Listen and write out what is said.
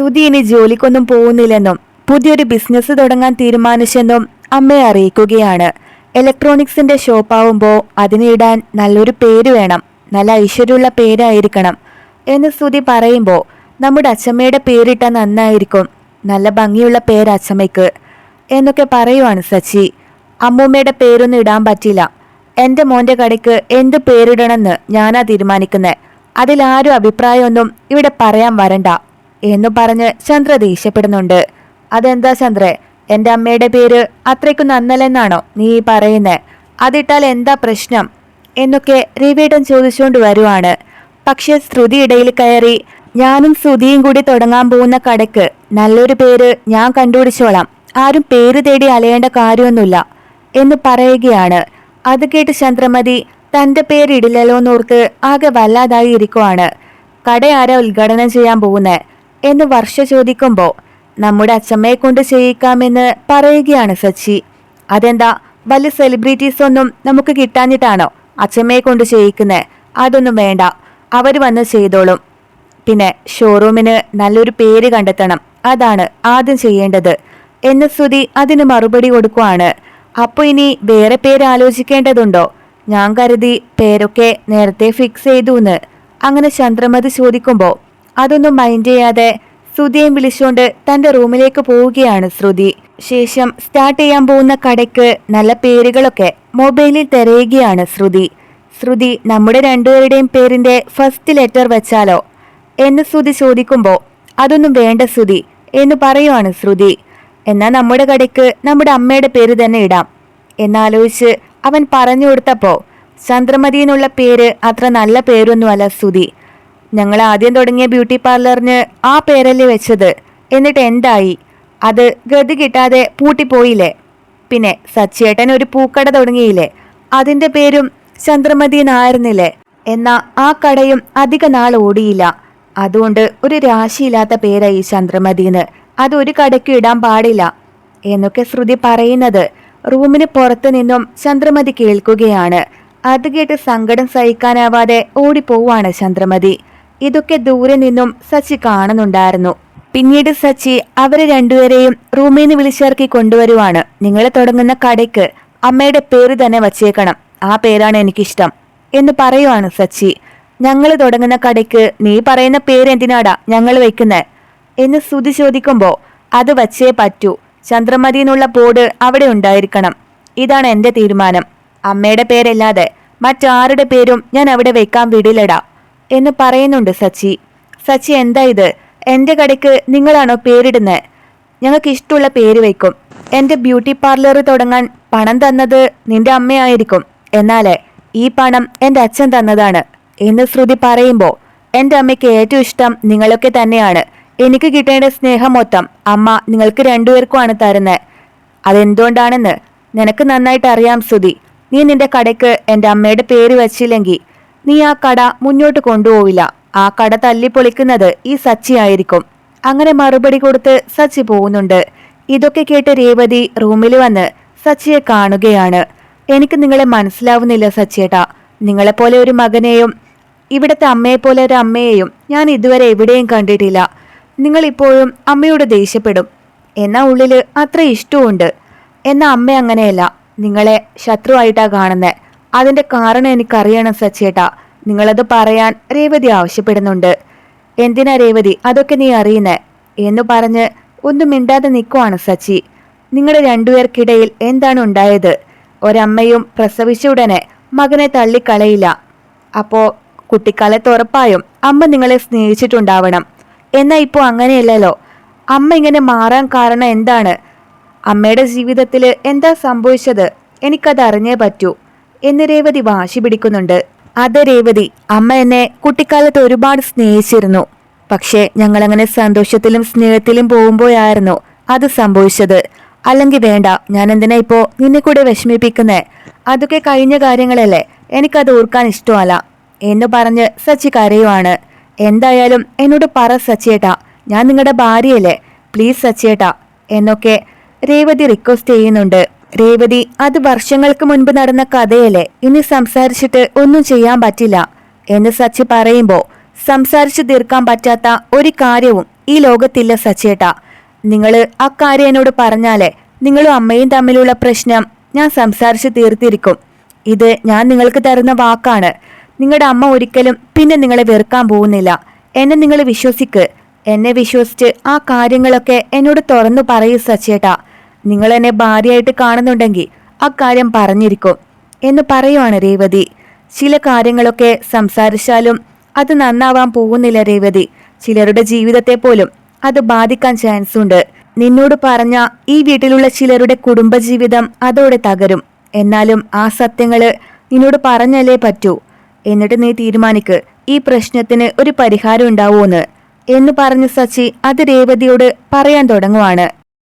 സുധി ഇനി ജോലിക്കൊന്നും പോകുന്നില്ലെന്നും പുതിയൊരു ബിസിനസ് തുടങ്ങാൻ തീരുമാനിച്ചെന്നും അമ്മയെ അറിയിക്കുകയാണ്. ഇലക്ട്രോണിക്സിന്റെ ഷോപ്പാവുമ്പോൾ അതിനിടാൻ നല്ലൊരു പേര് വേണം. നല്ല ഐശ്വര്യമുള്ള പേരായിരിക്കണം എന്ന് സുധി പറയുമ്പോൾ നമ്മുടെ അച്ചമ്മയുടെ പേരിട്ട നന്നായിരിക്കും. നല്ല ഭംഗിയുള്ള പേര് അച്ചമ്മയ്ക്ക് എന്നൊക്കെ പറയുവാണ് സച്ചി. അമ്മൂമ്മയുടെ പേരൊന്നും ഇടാൻ പറ്റില്ല. എന്റെ മോന്റെ കടയ്ക്ക് എന്ത് പേരിടണമെന്ന് ഞാനാ തീരുമാനിക്കുന്നത് അതിലാരും അഭിപ്രായമൊന്നും ഇവിടെ പറയാൻ വരണ്ട. എന്ന് പറഞ്ഞ് ചന്ദ്ര ദേഷ്യപ്പെടുന്നുണ്ട്. അതെന്താ ചന്ദ്രേ? എന്റെ അമ്മയുടെ പേര് അത്രയ്ക്ക് നന്നലെന്നാണോ നീ പറയുന്നത് പറയുന്നേ? അതിട്ടാൽ എന്താ പ്രശ്നം? എന്നൊക്കെ രവിയേട്ടൻ ചോദിച്ചുകൊണ്ട് വരുവാണ്. പക്ഷെ ശ്രുതി ഇടയിൽ കയറി ഞാനും ശ്രുതിയും കൂടി തുടങ്ങാൻ പോകുന്ന കടയ്ക്ക് നല്ലൊരു പേര് ഞാൻ കണ്ടുപിടിച്ചോളാം. ആരും പേര് തേടി അലയേണ്ട കാര്യമൊന്നുമില്ല എന്ന് പറയുകയാണ്. അത് കേട്ട് ചന്ദ്രമതി തന്റെ പേരിടില്ലല്ലോ എന്നോർത്ത് ആകെ വല്ലാതായി ഇരിക്കുവാണ്. കട ആരാ ഉദ്ഘാടനം ചെയ്യാൻ പോകുന്നേ? എന്ന് വർഷ ചോദിക്കുമ്പോൾ നമ്മുടെ അച്ഛമ്മയെ കൊണ്ട് ചെയ്യിക്കാമെന്ന് പറയുകയാണ് സച്ചി. അതെന്താ വലിയ സെലിബ്രിറ്റീസ് ഒന്നും നമുക്ക് കിട്ടാഞ്ഞിട്ടാണോ അച്ഛമ്മയെ കൊണ്ട് ചെയ്യിക്കുന്നത് അതൊന്നും വേണ്ട അവർ വന്ന് ചെയ്തോളും. പിന്നെ ഷോറൂമിന് നല്ലൊരു പേര് കണ്ടെത്തണം അതാണ് ആദ്യം ചെയ്യേണ്ടത്. എന്ന് ശ്രുതി അതിന് മറുപടി കൊടുക്കുവാണ്. അപ്പോൾ ഇനി വേറെ പേര് ആലോചിക്കേണ്ടതുണ്ടോ? ഞാൻ കരുതി പേരൊക്കെ നേരത്തെ ഫിക്സ് ചെയ്തു എന്ന് അങ്ങനെ ചന്ദ്രമതി ചോദിക്കുമ്പോ അതൊന്നും മൈൻഡ് ചെയ്യാതെ ശ്രുതിയെയും വിളിച്ചുകൊണ്ട് തന്റെ റൂമിലേക്ക് പോവുകയാണ് ശ്രുതി. ശേഷം സ്റ്റാർട്ട് ചെയ്യാൻ പോകുന്ന കടയ്ക്ക് നല്ല പേരുകളൊക്കെ മൊബൈലിൽ തിരയുകയാണ് ശ്രുതി. ശ്രുതി നമ്മുടെ രണ്ടുപേരുടെയും പേരിന്റെ ഫസ്റ്റ് ലെറ്റർ വെച്ചാലോ? എന്ന് ശ്രുതി ചോദിക്കുമ്പോൾ അതൊന്നും വേണ്ട ശ്രുതി എന്ന് പറയുവാണ് ശ്രുതി. എന്നാൽ നമ്മുടെ കടയ്ക്ക് നമ്മുടെ അമ്മയുടെ പേര് തന്നെ ഇടാം എന്നാലോചിച്ച് അവൻ പറഞ്ഞു കൊടുത്തപ്പോ ചന്ദ്രമതി എന്നുള്ള പേര് അത്ര നല്ല പേരൊന്നുമല്ല ശ്രുതി. ഞങ്ങൾ ആദ്യം തുടങ്ങിയ ബ്യൂട്ടി പാർലറിന് ആ പേരല്ലേ വെച്ചത്. എന്നിട്ട് എന്തായി? അത് ഗതി കിട്ടാതെ പൂട്ടിപ്പോയില്ലേ? പിന്നെ സച്ചേട്ടൻ ഒരു പൂക്കട തുടങ്ങിയില്ലേ? അതിന്റെ പേരും ചന്ദ്രമതി എന്നായിരുന്നില്ലേ? എന്നാ ആ കടയും അധിക നാൾ ഓടിയില്ല. അതുകൊണ്ട് ഒരു രാശിയില്ലാത്ത പേരായി ചന്ദ്രമതിന്ന്. അത് ഒരു കടയ്ക്ക് ഇടാൻ പാടില്ല. എന്നൊക്കെ ശ്രുതി പറയുന്നത് റൂമിന് പുറത്തു നിന്നും ചന്ദ്രമതി കേൾക്കുകയാണ്. അത് കേട്ട് സങ്കടം സഹിക്കാനാവാതെ ഓടിപ്പോവാണ് ചന്ദ്രമതി. ഇതൊക്കെ ദൂരെ നിന്നും സച്ചി കാണുന്നുണ്ടായിരുന്നു. പിന്നീട് സച്ചി അവരെ രണ്ടുപേരെയും റൂമിൽ നിന്ന് വിളിച്ചിറക്കി കൊണ്ടുവരുവാണ്. നിങ്ങൾ തുടങ്ങുന്ന കടയ്ക്ക് അമ്മയുടെ പേര് തന്നെ വച്ചേക്കണം. ആ പേരാണ് എനിക്കിഷ്ടം എന്ന് പറയുവാണ് സച്ചി. ഞങ്ങൾ തുടങ്ങുന്ന കടയ്ക്ക് നീ പറയുന്ന പേര് എന്തിനാടാ ഞങ്ങൾ വെക്കുന്നേ എന്ന് സ്തുതി ചോദിക്കുമ്പോൾ അത് വച്ചേ പറ്റൂ. ചന്ദ്രമതി എന്നുള്ള ബോർഡ് അവിടെ ഉണ്ടായിരിക്കണം. ഇതാണ് എന്റെ തീരുമാനം. അമ്മയുടെ പേരല്ലാതെ മറ്റാരുടെ പേരും ഞാൻ അവിടെ വെക്കാൻ വിടില്ലടാ. എന്ന് പറയുന്നുണ്ട് സച്ചി. സച്ചി എന്താ ഇത്? എന്റെ കടയ്ക്ക് നിങ്ങളാണോ പേരിടുന്നത് ഞങ്ങൾക്ക് ഇഷ്ടമുള്ള പേര് വയ്ക്കും. എന്റെ ബ്യൂട്ടി പാർലർ തുടങ്ങാൻ പണം തന്നത് നിന്റെ അമ്മയായിരിക്കും. എന്നാലേ ഈ പണം എന്റെ അച്ഛൻ തന്നതാണ്. എന്ന് ശ്രുതി പറയുമ്പോൾ എന്റെ അമ്മയ്ക്ക് ഏറ്റവും ഇഷ്ടം നിങ്ങളൊക്കെ തന്നെയാണ്. എനിക്ക് കിട്ടേണ്ട സ്നേഹം മൊത്തം അമ്മ നിങ്ങൾക്ക് രണ്ടുപേർക്കുമാണ് തരുന്നത് അതെന്തുകൊണ്ടാണെന്ന് നിനക്ക് നന്നായിട്ട് അറിയാം ശ്രുതി. നീ നിന്റെ കടയ്ക്ക് എന്റെ അമ്മയുടെ പേര് വച്ചില്ലെങ്കിൽ നീ ആ കട മുന്നോട്ട് കൊണ്ടുപോവില്ല. ആ കട തല്ലിപ്പൊളിക്കുന്നത് ഈ സച്ചി ആയിരിക്കും. അങ്ങനെ മറുപടി കൊടുത്ത് സച്ചി പോകുന്നുണ്ട്. ഇതൊക്കെ കേട്ട് രേവതി റൂമിൽ വന്ന് സച്ചിയെ കാണുകയാണ്. എനിക്ക് നിങ്ങളെ മനസ്സിലാവുന്നില്ല സച്ചിയേട്ടാ. നിങ്ങളെപ്പോലെ ഒരു മകനെയും ഇവിടുത്തെ അമ്മയെപ്പോലെ ഒരു അമ്മയെയും ഞാൻ ഇതുവരെ എവിടെയും കണ്ടിട്ടില്ല. നിങ്ങൾ ഇപ്പോഴും അമ്മയോട് ദേഷ്യപ്പെടും. എന്നാ ഉള്ളിൽ അത്ര ഇഷ്ടമുണ്ട് എന്നാ അമ്മ അങ്ങനെയല്ല. നിങ്ങളെ ശത്രുവായിട്ടാ കാണുന്നത് അതിന്റെ കാരണം എനിക്കറിയണം സച്ചേട്ടാ നിങ്ങളത് പറയാൻ രേവതി ആവശ്യപ്പെടുന്നുണ്ട്. എന്തിനാ രേവതി? അതൊക്കെ നീ അറിയുന്നേ. എന്ന് പറഞ്ഞ് ഒന്നും മിണ്ടാതെ നിൽക്കുവാണ് സച്ചി. നിങ്ങളുടെ രണ്ടുപേർക്കിടയിൽ എന്താണ് ഉണ്ടായത്? ഒരമ്മയും പ്രസവിച്ച ഉടനെ മകനെ തള്ളിക്കളയില്ല. അപ്പോ കുട്ടിക്കാലത്ത് ഉറപ്പായും അമ്മ നിങ്ങളെ സ്നേഹിച്ചിട്ടുണ്ടാവണം. എന്നാ ഇപ്പോൾ അങ്ങനെയല്ലല്ലോ. അമ്മ ഇങ്ങനെ മാറാൻ കാരണം എന്താണ്? അമ്മയുടെ ജീവിതത്തിൽ എന്താ സംഭവിച്ചത്? എനിക്കത് അറിഞ്ഞേ പറ്റൂ. എന്ന് രേവതി വാശി പിടിക്കുന്നുണ്ട്. അത് രേവതി അമ്മ എന്നെ കുട്ടിക്കാലത്ത് ഒരുപാട് സ്നേഹിച്ചിരുന്നു. പക്ഷേ ഞങ്ങളങ്ങനെ സന്തോഷത്തിലും സ്നേഹത്തിലും പോകുമ്പോഴായിരുന്നു അത് സംഭവിച്ചത്. അല്ലെങ്കിൽ വേണ്ട ഞാൻ എന്തിനാ ഇപ്പോ നിന്നെ കൂടെ വിഷമിപ്പിക്കുന്നേ? അതൊക്കെ കഴിഞ്ഞ കാര്യങ്ങളല്ലേ? എനിക്കത് ഓർക്കാൻ ഇഷ്ടമല്ല. എന്ന് പറഞ്ഞ് സച്ചി കരയുവാണ്. എന്തായാലും എന്നോട് പറ സച്ചിയേട്ടാ. ഞാൻ നിങ്ങളുടെ ഭാര്യയല്ലേ? പ്ലീസ് സച്ചിയേട്ടാ. എന്നൊക്കെ രേവതി റിക്വസ്റ്റ് ചെയ്യുന്നുണ്ട്. രേവതി അത് വർഷങ്ങൾക്ക് മുൻപ് നടന്ന കഥയല്ലേ? ഇനി സംസാരിച്ചിട്ട് ഒന്നും ചെയ്യാൻ പറ്റില്ല. എന്ന് സച്ചി പറയുമ്പോൾ സംസാരിച്ചു തീർക്കാൻ പറ്റാത്ത ഒരു കാര്യവും ഈ ലോകത്തില്ല സച്ചേട്ടാ. നിങ്ങൾ അക്കാര്യം എന്നോട് പറഞ്ഞാലേ നിങ്ങളും അമ്മയും തമ്മിലുള്ള പ്രശ്നം ഞാൻ സംസാരിച്ച് തീർത്തിരിക്കും. ഇത് ഞാൻ നിങ്ങൾക്ക് തരുന്ന വാക്കാണ്. നിങ്ങളുടെ അമ്മ ഒരിക്കലും പിന്നെ നിങ്ങളെ വെറുക്കാൻ പോകുന്നില്ല. എന്നെ നിങ്ങൾ വിശ്വസിക്ക്. എന്നെ വിശ്വസിച്ച് ആ കാര്യങ്ങളൊക്കെ എന്നോട് തുറന്നു പറയൂ സച്ചേട്ടാ. നിങ്ങൾ എന്നെ ഭാര്യയായിട്ട് കാണുന്നുണ്ടെങ്കിൽ അക്കാര്യം പറഞ്ഞിരിക്കും എന്ന് പറയുവാണ് രേവതി. ചില കാര്യങ്ങളൊക്കെ സംസാരിച്ചാലും അത് നന്നാവാൻ പോകുന്നില്ല രേവതി. ചിലരുടെ ജീവിതത്തെ പോലും അത് ബാധിക്കാൻ ചാൻസ് ഉണ്ട്. നിന്നോട് പറഞ്ഞ ഈ വീട്ടിലുള്ള ചിലരുടെ കുടുംബജീവിതം അതോടെ തകരും. എന്നാലും ആ സത്യങ്ങൾ നിന്നോട് പറഞ്ഞല്ലേ പറ്റൂ. എന്നിട്ട് നീ തീരുമാനിക്ക്. ഈ പ്രശ്നത്തിന് ഒരു പരിഹാരം ഉണ്ടാവുമെന്ന് എന്ന് പറഞ്ഞ് സച്ചി അത് രേവതിയോട് പറയാൻ തുടങ്ങുവാണ്.